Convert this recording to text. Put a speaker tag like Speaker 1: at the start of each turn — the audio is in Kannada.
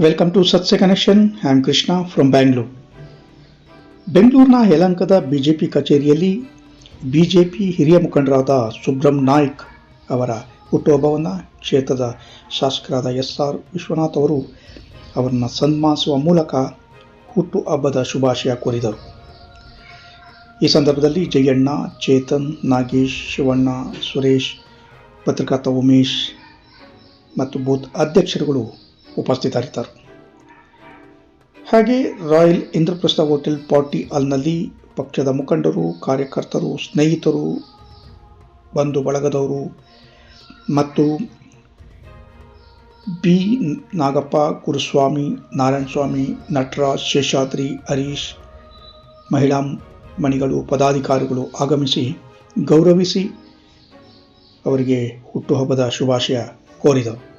Speaker 1: Welcome to Satya connection am Krishna from Bangalore ಬೆಂಗಳೂರಿನ ಜೆ ಪಿ ಕಚೇರಿಯಲ್ಲಿ ಬಿ ಜೆ ಪಿ ಹಿರಿಯ ಮುಖಂಡರಾದ ಸುಬ್ರಹ್ಮ ನಾಯ್ಕ್ ಅವರ ಹುಟ್ಟುಹಬ್ಬವನ್ನು ಕ್ಷೇತ್ರದ ಶಾಸಕರಾದ ಎಸ್ ಆರ್ ವಿಶ್ವನಾಥ್ ಅವರು ಅವರನ್ನು ಸನ್ಮಾನಿಸುವ ಮೂಲಕ ಹುಟ್ಟುಹಬ್ಬದ ಶುಭಾಶಯ ಕೋರಿದರು. ಈ ಸಂದರ್ಭದಲ್ಲಿ ಜಯಣ್ಣ, ಚೇತನ್, ನಾಗೇಶ್, ಶಿವಣ್ಣ, ಸುರೇಶ್, ಪತ್ರಕರ್ತ ಉಮೇಶ್ ಮತ್ತು ಬೂತ್ ಅಧ್ಯಕ್ಷರುಗಳು ಉಪಸ್ಥಿತರಿದ್ದರು. ಹಾಗೆ ರಾಯಲ್ ಇಂದ್ರಪ್ರಸ್ಥ ಹೋಟೆಲ್ ಪಾರ್ಟಿ ಹಾಲ್ನಲ್ಲಿ ಪಕ್ಷದ ಮುಖಂಡರು, ಕಾರ್ಯಕರ್ತರು, ಸ್ನೇಹಿತರು, ಬಂಧು ಬಳಗದವರು ಮತ್ತು ಬಿ. ನಾಗಪ್ಪ, ಗುರುಸ್ವಾಮಿ, ನಾರಾಯಣಸ್ವಾಮಿ, ನಟರಾಜ್, ಶೇಷಾದ್ರಿ, ಹರೀಶ್, ಮಹಿಳಾ ಮಣಿಗಳು, ಪದಾಧಿಕಾರಿಗಳು ಆಗಮಿಸಿ ಗೌರವಿಸಿ ಅವರಿಗೆ ಹುಟ್ಟುಹಬ್ಬದ ಶುಭಾಶಯ ಕೋರಿದರು.